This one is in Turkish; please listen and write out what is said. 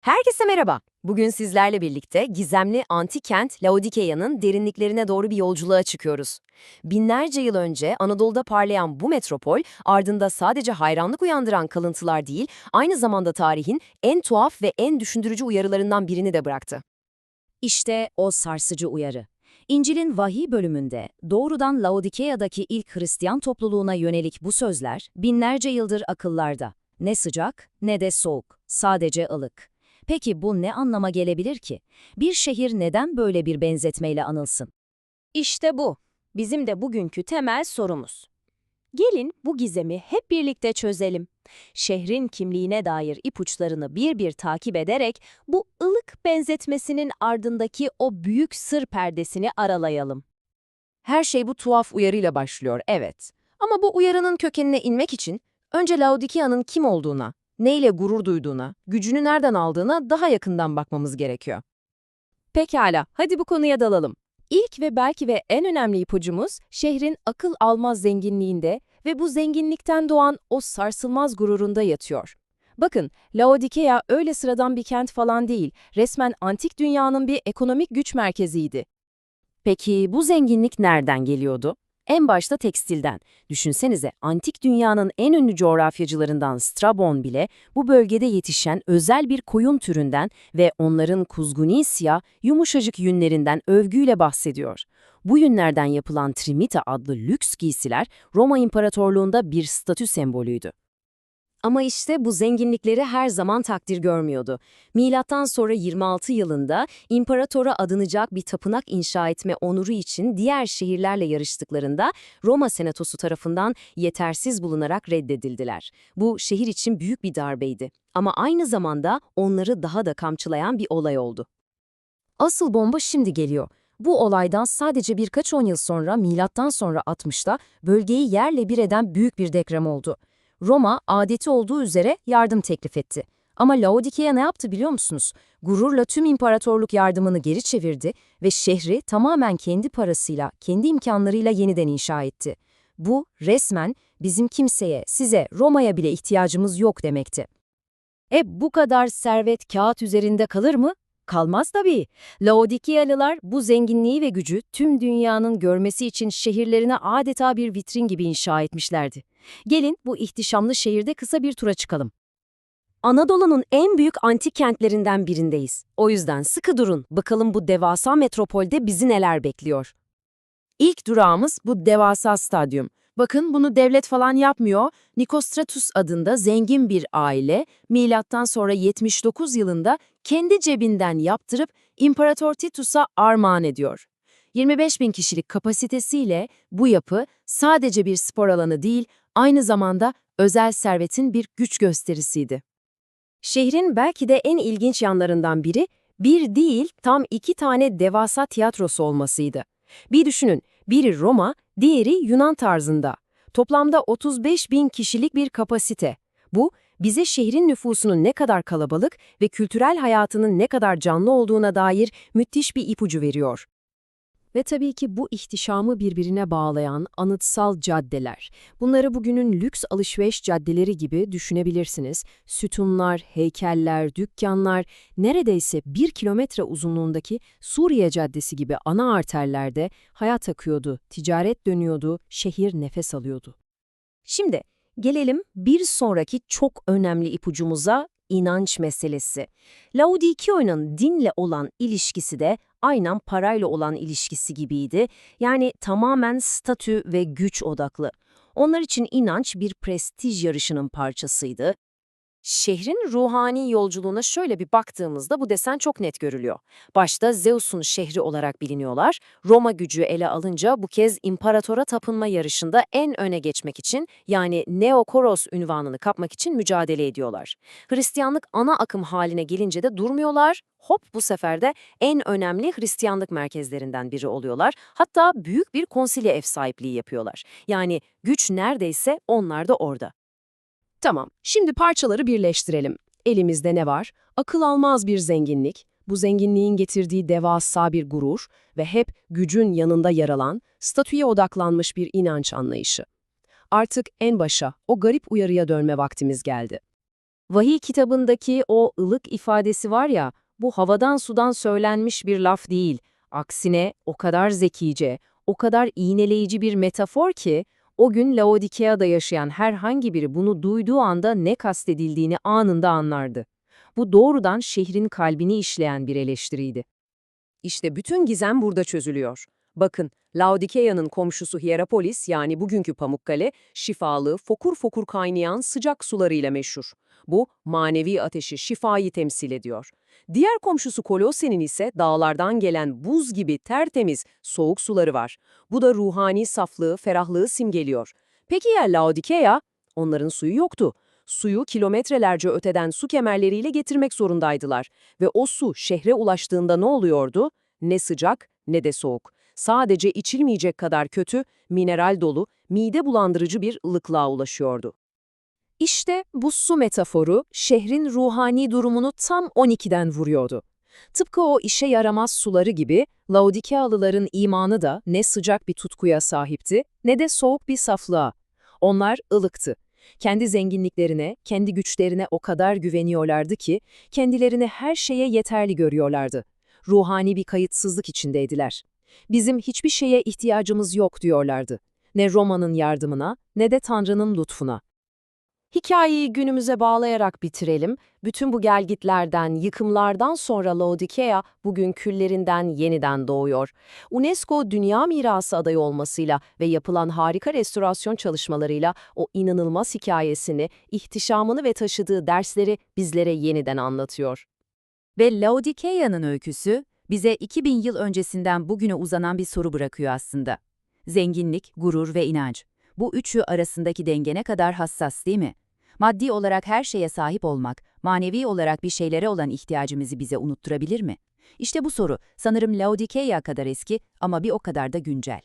Herkese merhaba. Bugün sizlerle birlikte gizemli antik kent Laodikea'nın derinliklerine doğru bir yolculuğa çıkıyoruz. Binlerce yıl önce Anadolu'da parlayan bu metropol ardında sadece hayranlık uyandıran kalıntılar değil, aynı zamanda tarihin en tuhaf ve en düşündürücü uyarılarından birini de bıraktı. İşte o sarsıcı uyarı. İncil'in vahiy bölümünde doğrudan Laodikea'daki ilk Hristiyan topluluğuna yönelik bu sözler binlerce yıldır akıllarda. Ne sıcak ne de soğuk, sadece ılık. Peki bu ne anlama gelebilir ki? Bir şehir neden böyle bir benzetmeyle anılsın? İşte bu. Bizim de bugünkü temel sorumuz. Gelin bu gizemi hep birlikte çözelim. Şehrin kimliğine dair ipuçlarını bir bir takip ederek bu ılık benzetmesinin ardındaki o büyük sır perdesini aralayalım. Her şey bu tuhaf uyarıyla başlıyor, evet. Ama bu uyarının kökenine inmek için önce Laodikea'nın kim olduğuna, neyle gurur duyduğuna, gücünü nereden aldığına daha yakından bakmamız gerekiyor. Pekala, hadi bu konuya dalalım. İlk ve belki ve en önemli ipucumuz şehrin akıl almaz zenginliğinde ve bu zenginlikten doğan o sarsılmaz gururunda yatıyor. Bakın, Laodikea öyle sıradan bir kent falan değil, resmen antik dünyanın bir ekonomik güç merkeziydi. Peki bu zenginlik nereden geliyordu? En başta tekstilden. Düşünsenize antik dünyanın en ünlü coğrafyacılarından Strabon bile bu bölgede yetişen özel bir koyun türünden ve onların kuzguni siyah, yumuşacık yünlerinden övgüyle bahsediyor. Bu yünlerden yapılan trimita adlı lüks giysiler Roma İmparatorluğunda bir statü sembolüydü. Ama işte bu zenginlikleri her zaman takdir görmüyordu. Milattan sonra 26 yılında imparatora adınacak bir tapınak inşa etme onuru için diğer şehirlerle yarıştıklarında Roma Senatosu tarafından yetersiz bulunarak reddedildiler. Bu şehir için büyük bir darbeydi. Ama aynı zamanda onları daha da kamçılayan bir olay oldu. Asıl bomba şimdi geliyor. Bu olaydan sadece birkaç on yıl sonra milattan sonra 60'ta bölgeyi yerle bir eden büyük bir deprem oldu. Roma adeti olduğu üzere yardım teklif etti. Ama Laodikea ne yaptı biliyor musunuz? Gururla tüm imparatorluk yardımını geri çevirdi ve şehri tamamen kendi parasıyla, kendi imkanlarıyla yeniden inşa etti. Bu resmen bizim kimseye, size, Roma'ya bile ihtiyacımız yok demekti. E bu kadar servet kağıt üzerinde kalır mı? Kalmaz tabii. Laodikealılar bu zenginliği ve gücü tüm dünyanın görmesi için şehirlerine adeta bir vitrin gibi inşa etmişlerdi. Gelin bu ihtişamlı şehirde kısa bir tura çıkalım. Anadolu'nun en büyük antik kentlerinden birindeyiz. O yüzden sıkı durun, bakalım bu devasa metropolde bizi neler bekliyor. İlk durağımız bu devasa stadyum. Bakın bunu devlet falan yapmıyor. Nikostratus adında zengin bir aile milattan sonra 79 yılında kendi cebinden yaptırıp İmparator Titus'a armağan ediyor. 25 bin kişilik kapasitesiyle bu yapı sadece bir spor alanı değil, aynı zamanda özel servetin bir güç gösterisiydi. Şehrin belki de en ilginç yanlarından biri, bir değil tam iki tane devasa tiyatrosu olmasıydı. Bir düşünün, biri Roma, diğeri Yunan tarzında. Toplamda 35 bin kişilik bir kapasite. Bu, bize şehrin nüfusunun ne kadar kalabalık ve kültürel hayatının ne kadar canlı olduğuna dair müthiş bir ipucu veriyor. Ve tabii ki bu ihtişamı birbirine bağlayan anıtsal caddeler. Bunları bugünün lüks alışveriş caddeleri gibi düşünebilirsiniz. Sütunlar, heykeller, dükkanlar, neredeyse bir kilometre uzunluğundaki Suriye Caddesi gibi ana arterlerde hayat akıyordu, ticaret dönüyordu, şehir nefes alıyordu. Şimdi gelelim bir sonraki çok önemli ipucumuza, inanç meselesi. Laodikeo'nun dinle olan ilişkisi de aynen parayla olan ilişkisi gibiydi. Yani tamamen statü ve güç odaklı. Onlar için inanç bir prestij yarışının parçasıydı. Şehrin ruhani yolculuğuna şöyle bir baktığımızda bu desen çok net görülüyor. Başta Zeus'un şehri olarak biliniyorlar. Roma gücü ele alınca bu kez imparatora tapınma yarışında en öne geçmek için yani Neokoros ünvanını kapmak için mücadele ediyorlar. Hristiyanlık ana akım haline gelince de durmuyorlar. Hop bu sefer de en önemli Hristiyanlık merkezlerinden biri oluyorlar. Hatta büyük bir konsilye ev sahipliği yapıyorlar. Yani güç neredeyse onlar da orada. Tamam, şimdi parçaları birleştirelim. Elimizde ne var? Akıl almaz bir zenginlik, bu zenginliğin getirdiği devasa bir gurur ve hep gücün yanında yer alan, statüye odaklanmış bir inanç anlayışı. Artık en başa, o garip uyarıya dönme vaktimiz geldi. Vahiy kitabındaki o ılık ifadesi var ya, bu havadan sudan söylenmiş bir laf değil. Aksine o kadar zekice, o kadar iğneleyici bir metafor ki, o gün Laodikea'da yaşayan herhangi biri bunu duyduğu anda ne kastedildiğini anında anlardı. Bu doğrudan şehrin kalbini işleyen bir eleştiriydi. İşte bütün gizem burada çözülüyor. Bakın, Laodikea'nın komşusu Hierapolis yani bugünkü Pamukkale, şifalı, fokur fokur kaynayan sıcak sularıyla meşhur. Bu, manevi ateşi, şifayı temsil ediyor. Diğer komşusu Kolose'nin ise dağlardan gelen buz gibi tertemiz, soğuk suları var. Bu da ruhani saflığı, ferahlığı simgeliyor. Peki ya Laodikea? Onların suyu yoktu. Suyu kilometrelerce öteden su kemerleriyle getirmek zorundaydılar. Ve o su şehre ulaştığında ne oluyordu? Ne sıcak ne de soğuk. Sadece içilmeyecek kadar kötü, mineral dolu, mide bulandırıcı bir ılıklığa ulaşıyordu. İşte bu su metaforu şehrin ruhani durumunu tam 12'den vuruyordu. Tıpkı o işe yaramaz suları gibi Laodikealıların imanı da ne sıcak bir tutkuya sahipti ne de soğuk bir saflığa. Onlar ılıktı. Kendi zenginliklerine, kendi güçlerine o kadar güveniyorlardı ki kendilerini her şeye yeterli görüyorlardı. Ruhani bir kayıtsızlık içindeydiler. Bizim hiçbir şeye ihtiyacımız yok diyorlardı. Ne Roma'nın yardımına ne de Tanrı'nın lütfuna. Hikayeyi günümüze bağlayarak bitirelim. Bütün bu gelgitlerden, yıkımlardan sonra Laodikea bugün küllerinden yeniden doğuyor. UNESCO Dünya Mirası adayı olmasıyla ve yapılan harika restorasyon çalışmalarıyla o inanılmaz hikayesini, ihtişamını ve taşıdığı dersleri bizlere yeniden anlatıyor. Ve Laodikea'nın öyküsü bize 2000 yıl öncesinden bugüne uzanan bir soru bırakıyor aslında. Zenginlik, gurur ve inanç. Bu üçü arasındaki denge ne kadar hassas değil mi? Maddi olarak her şeye sahip olmak, manevi olarak bir şeylere olan ihtiyacımızı bize unutturabilir mi? İşte bu soru sanırım Laodikea kadar eski ama bir o kadar da güncel.